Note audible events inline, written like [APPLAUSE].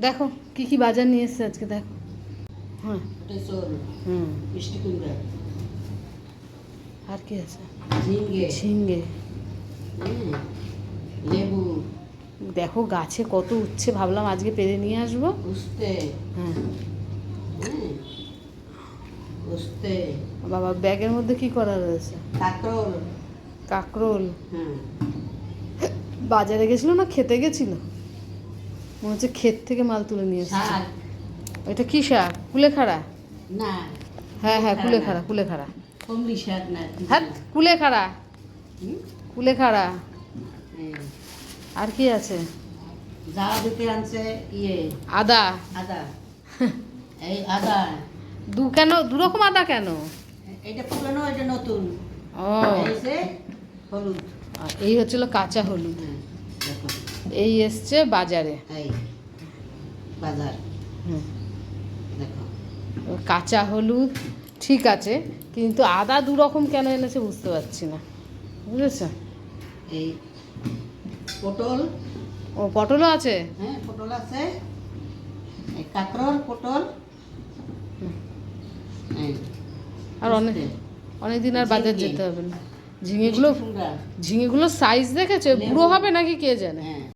দেখো কি কি বাজার নিয়ে এসছে আজকে দেখো। হ্যাঁ। হুম। আর কি আছে? ঝিঙ্গে। লেবু। দেখো গাছে কত উচ্ছে ভাবলাম আজকে পেরে নিয়ে আসব। হ্যাঁ। বাবা ব্যাগের মধ্যে কি করা রয়েছে? কাকরোল। কাকরোল। বাজারে গেছিল না খেতে গেছিল? মনে হচ্ছে ক্ষেত থেকে মাল তুলে নিয়ে এসছে। এটা কি শাক কুলেখাড়া? না। হ্যাঁ হ্যাঁ কুলেখাড়া। কুলেখাড়া কমলি শাক না হ্যাঁ কুলেখাড়া। কুলেখাড়া। আর কি আছে? যাওয়া দিতে আনছে ইয়ে। আদা। আদা। [LAUGHS] এই আদা। দু কেন? দু রকম আদা কেন? এটা পুরানো এটা নতুন। ও। এই হলুদ। আর এই হচ্ছিল কাঁচা হলুদ। দেখো। এই এসছে বাজারে। এই বাজার। হুম। দেখো। কাঁচা হলুদ ঠিক আছে কিন্তু আদা দু রকম কেন এনেছে বুঝতে পারছি না। বুঝেছ? এই পটল। ও পটলও আছে? হ্যাঁ পটল আছে। এই কাঁকরোল পটল। আর অনেক উস্তে, অনেক দিন আর বাজার। যেতে হবে না। ঝিঙেগুলো ঝিঙেগুলোর সাইজ দেখেছে? বুড়ো হবে নাকি কে জানে? হ্যাঁ।